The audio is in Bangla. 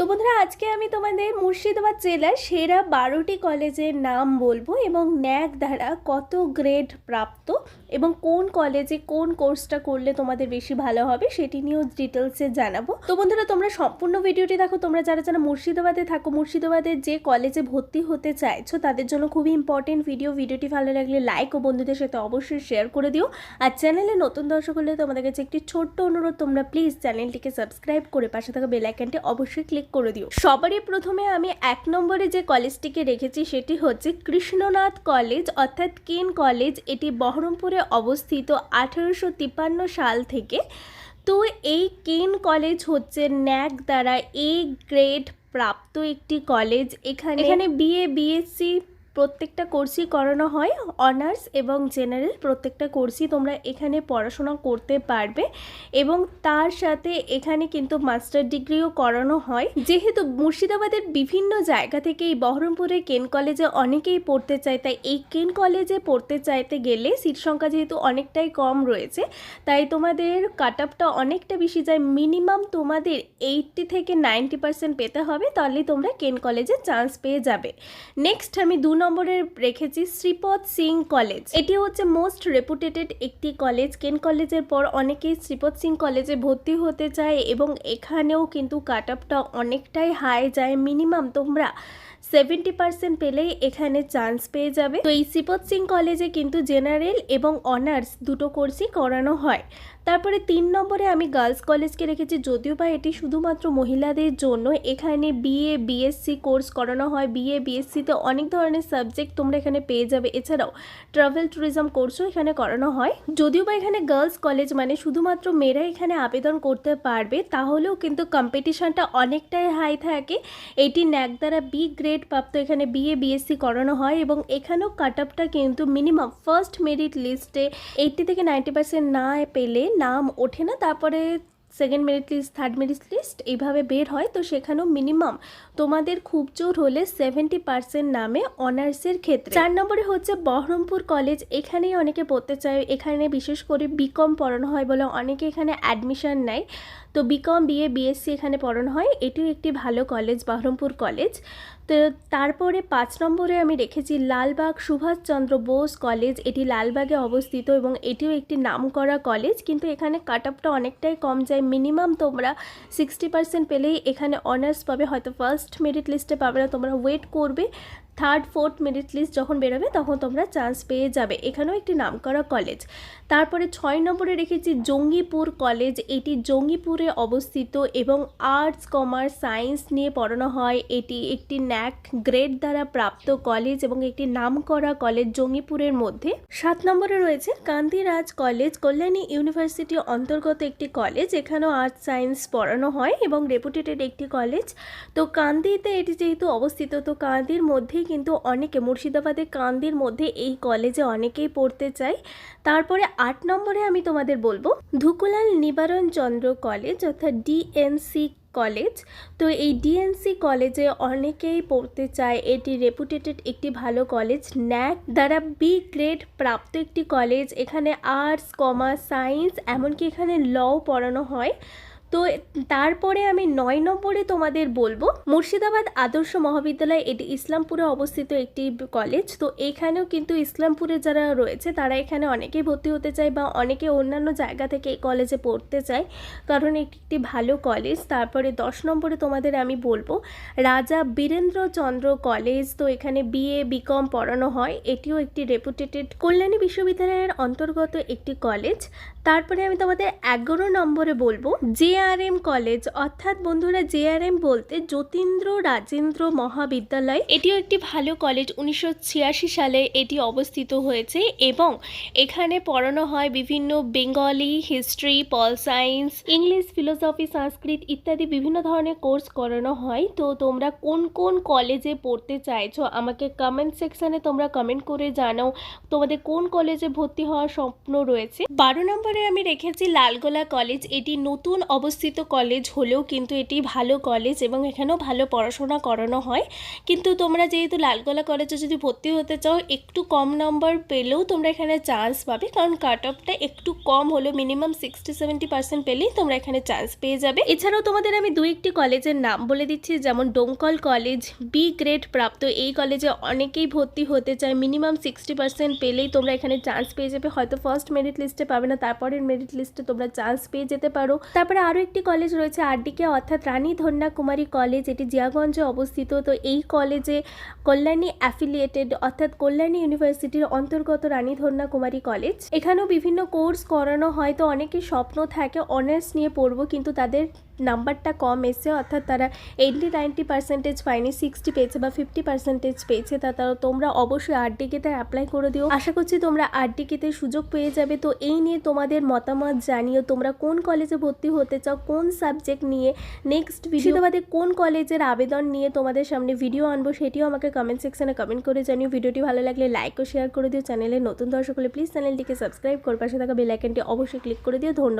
তো বন্ধুরা, আজকে আমি তোমাদের মুর্শিদাবাদ জেলার সেরা বারোটি কলেজের নাম বলব এবং ন্যাক দ্বারা কত গ্রেড প্রাপ্ত এবং কোন কলেজে কোন কোর্সটা করলে তোমাদের বেশি ভালো হবে সেটি নিয়েও ডিটেলসে জানাব। তো বন্ধুরা, তোমরা সম্পূর্ণ ভিডিওটি দেখো। তোমরা যারা যারা মুর্শিদাবাদে থাকো, মুর্শিদাবাদের যে কলেজে ভর্তি হতে চাইছো, তাদের জন্য খুবই ইম্পর্টেন্ট ভিডিও ভিডিওটি ভালো লাগলে লাইক ও বন্ধুদের সাথে অবশ্যই শেয়ার করে দিও। আর চ্যানেলে নতুন দর্শক হলে তোমাদের কাছে একটি ছোট্ট অনুরোধ, তোমরা প্লিজ চ্যানেলটিকে সাবস্ক্রাইব করে পাশে থাকা বেল আইকনটি অবশ্যই ক্লিক করে দিও। সবারই প্রথমে আমি এক নম্বরে যে কলেজটিকে রেখেছি সেটি হচ্ছে কৃষ্ণনাথ কলেজ অর্থাৎ কেন কলেজ এটি বহরমপুরে অবস্থিত আঠেরোশো তিপ্পান্ন সাল থেকে। তো এই কেন কলেজ হচ্ছে ন্যাক দ্বারা এ গ্রেড প্রাপ্ত একটি কলেজ এখানে এখানে বিএ বিএসসি প্রত্যেকটা কোর্সই করানো হয়, অনার্স এবং জেনারেল প্রত্যেকটা কোর্সই তোমরা এখানে পড়াশোনা করতে পারবে এবং তার সাথে এখানে কিন্তু মাস্টার ডিগ্রিও করানো হয়। যেহেতু মুর্শিদাবাদের বিভিন্ন জায়গা থেকে এই বহরমপুরের কেন কলেজে অনেকেই পড়তে চায়, তাই এই কেন কলেজে পড়তে চাইতে গেলে সিট সংখ্যা যেহেতু অনেকটাই কম রয়েছে, তাই তোমাদের কাট আপটা অনেকটা বেশি যায়। মিনিমাম তোমাদের এইটটি থেকে নাইনটি পার্সেন্ট পেতে হবে, তাহলে তোমরা কেন কলেজে চান্স পেয়ে যাবে। নেক্সট আমি দু নম্বরে রেখেছি শ্রীপদ সিং কলেজ। এটি হচ্ছে মোস্ট রেপুটেটেড একটি কলেজ। কেন কলেজের পর অনেকেই শ্রীপদ সিং কলেজে ভর্তি হতে চায় এবং এখানেও কিন্তু কাট আপটা অনেকটাই হাই যায়। মিনিমাম তোমরা সেভেন্টি পার্সেন্ট পেলেই এখানে চান্স পেয়ে যাবে। তো এই শ্রীপদ সিং কলেজে কিন্তু জেনারেল এবং অনার্স দুটো কোর্সই করানো হয়। তারপরে তিন নম্বরে আমি গার্লস কলেজকে রেখেছি যদিও বা এটি শুধুমাত্র মহিলাদের জন্য, এখানে বিএ বিএসসি কোর্স করানো হয়। বিএ বিএসসিতে অনেক ধরনের সাবজেক্ট তোমরা এখানে পেয়ে যাবে। এছাড়াও ট্রাভেল ট্যুরিজম কোর্সও এখানে করানো হয়। যদিও বা এখানে গার্লস কলেজ মানে শুধুমাত্র মেয়েরা এখানে আবেদন করতে পারবে, তাহলেও কিন্তু কম্পিটিশনটা অনেকটাই হাই থাকে। এটি ন্যাক দ্বারা বি গ্রেড প্রাপ্ত এখানে বিএ বিএসসি করানো হয় এবং এখানেও কাট আপটা কিন্তু মিনিমাম ফার্স্ট মেরিট লিস্টে এইটটি থেকে নাইনটি পার্সেন্ট না পেলে নাম ওঠে না, তারপরে second merit list third merit list এইভাবে বের হয়। তো সেখানেও মিনিমাম তোমাদের খুব জোর হলে সেভেন্টি পার্সেন্ট নামে অনার্সের ক্ষেত্রে। চার নম্বরে হচ্ছে বহরমপুর কলেজ এখানেই অনেকে পড়তে চায়। এখানে বিশেষ করে বিকম পড়ানো হয় বলে অনেকে এখানে অ্যাডমিশন নেয়। তো বিকম বিএ বিএসসি এখানে পড়ানো হয়। এটিও একটি ভালো কলেজ বহরমপুর কলেজ তো, তারপরে পাঁচ নম্বরে আমি রেখেছি লালবাগ সুভাষচন্দ্র বোস কলেজ। এটি লালবাগে অবস্থিত এবং এটিও একটি নামকরা কলেজ, কিন্তু এখানে কাট আপটা অনেকটাই কম যায়। মিনিমাম তোমরা সিক্সটি পার্সেন্ট পেলেই এখানে অনার্স পাবে, হয়তো ফার্স্ট মেরিট লিস্টে পাবে না, তোমরা ওয়েট করবে। থার্ড ফোর্থ মেরিট লিস্ট যখন বেরোবে, তখন তোমরা চান্স পেয়ে যাবে। এখানেও একটি নামকরা কলেজ তারপরে ছয় নম্বরে রেখেছি জঙ্গিপুর কলেজ এটি জঙ্গিপুরে অবস্থিত এবং আর্টস কমার্স সায়েন্স নিয়ে পড়ানো হয়। এটি একটি ন্যাক গ্রেড দ্বারা প্রাপ্ত কলেজ এবং একটি নামকরা কলেজ জঙ্গিপুরের মধ্যে। সাত নম্বরে রয়েছে কান্তিরাজ কলেজ কল্যাণী ইউনিভার্সিটি অন্তর্গত একটি কলেজ এখানেও আর্টস সায়েন্স পড়ানো হয় এবং রেপুটেটেড একটি কলেজ তো কান্দিতে এটি যেহেতু অবস্থিত, তো কান্দির মধ্যেই কিন্তু অনেকে মুর্শিদাবাদের কান্দির মধ্যে এই কলেজে অনেকেই পড়তে চায়। তারপরে আট নম্বরে আমি তোমাদের বলব, ধুকুলাল নিবারণ চন্দ্র কলেজ অর্থাৎ ডিএনসি কলেজ। তো এই ডিএনসি কলেজে অনেকেই পড়তে চায়। এটি রেপুটেটেড একটি ভালো কলেজ। ন্যাক দ্বারা বি গ্রেড প্রাপ্ত একটি কলেজ। এখানে আর্টস কমার্স সায়েন্স এমনকি এখানে লও পড়ানো হয়। তো তারপরে আমি নয় নম্বরে তোমাদের বলব, মুর্শিদাবাদ আদর্শ মহাবিদ্যালয়, এটি ইসলামপুরে অবস্থিত একটি কলেজ। তো এখানেও কিন্তু ইসলামপুরে যারা রয়েছে, তারা এখানে অনেকেই ভর্তি হতে চায় বা অনেকে অন্যান্য জায়গা থেকে এই কলেজে পড়তে চায়। কারণ এটি একটি ভালো কলেজ। তারপরে দশ নম্বরে তোমাদের আমি বলব, রাজা বীরেন্দ্রচন্দ্র কলেজ। তো এখানে বিএ, বিকম পড়ানো হয়। এটিও একটি রেপুটেটেড কল্যাণী বিশ্ববিদ্যালয়ের অন্তর্গত একটি কলেজ। তারপরে আমি তোমাদের এগারো নম্বরে বলব জেআরএম কলেজ, অর্থাৎ বন্ধুরা জেআরএম বলতে যতীন্দ্র রাজেন্দ্র মহাবিদ্যালয়। এটিও একটি ভালো কলেজ উনিশশো ছিয়াশি সালে এটি অবস্থিত হয়েছে এবং এখানে পড়ানো হয় বিভিন্ন Bengali, history, pol science English, philosophy, Sanskrit ইত্যাদি বিভিন্ন ধরনের কোর্স করানো হয়। তো তোমরা কোন কোন কলেজে পড়তে চাইছো, আমাকে কমেন্ট সেকশানে তোমরা কমেন্ট করে জানাও, তোমাদের কোন কলেজে ভর্তি হওয়ার স্বপ্ন রয়েছে। বারো নম্বরে আমি রেখেছি লালগোলা কলেজ, এটি নতুন অবস্থিত অবস্থিত কলেজ হলেও কিন্তু এটি ভালো কলেজ এবং এখানেও ভালো পড়াশোনা করানো হয়। কিন্তু তোমরা যেহেতু লালগোলা কলেজে যদি ভর্তি হতে চাও, একটু কম নম্বর পেলেও তোমরা এখানে চান্স পাবে। কারণ কাট অফটা একটু কম হলেও মিনিমাম সিক্সটি সেভেন্টি পার্সেন্ট পেলেই তোমরা এখানে চান্স পেয়ে যাবে। এছাড়াও তোমাদের আমি দু একটি কলেজের নাম বলে দিচ্ছি, যেমন ডোমকল কলেজ বি গ্রেড প্রাপ্ত। এই কলেজে অনেকেই ভর্তি হতে চায়। মিনিমাম সিক্সটি পার্সেন্ট পেলেই তোমরা এখানে চান্স পেয়ে যাবে। হয়তো ফার্স্ট মেরিট লিস্টে পাবে না, তারপরের মেরিট লিস্টে তোমরা চান্স পেয়ে যেতে পারো। তারপরে আরও একটি কলেজ রয়েছে আরডিকে অর্থাৎ রানী ধন্যা কুমারী কলেজ এটি জিয়াগঞ্জে অবস্থিত। তো এই কলেজে কল্যাণী অ্যাফিলিয়েটেড অর্থাৎ কল্যাণী ইউনিভার্সিটির অন্তর্গত রানী ধন্যা কুমারী কলেজ এখানেও বিভিন্ন কোর্স করানো হয়, তো অনেকের স্বপ্ন থাকে অনার্স নিয়ে পড়ব, কিন্তু তাদের নাম্বারটা কম এসছে, অর্থাৎ তারা এইটটি নাইনটি পার্সেন্টেজ পায়নি সিক্সটি পেয়েছে বা ফিফটি পার্সেন্টেজ পেয়েছে, তা তারা তোমরা অবশ্যই আরডিকেতে অ্যাপ্লাই করে দিও। আশা করছি তোমরা আরডিকেতে সুযোগ পেয়ে যাবে, তো এই নিয়ে তোমাদের মতামত জানিও, তোমরা কোন কলেজে ভর্তি হতে চাও কোন সাবজেক্ট নিয়ে নেক্সট ভিডিওবাদে কোন কলেজের আবেদন নিয়ে তোমাদের সামনে ভিডিও আনব সেটিও আমাকে কমেন্ট সেকশনে কমেন্ট করে জানিও। ভিডিওটি ভালো লাগলে লাইক ও শেয়ার করে দিও। চ্যানেলে নতুন দর্শক হলে প্লিজ চ্যানেলটিকে সাবস্ক্রাইব করে। পাশে থাকা বেল আইকনটি অবশ্যই ক্লিক করে দিও। ধন্যবাদ।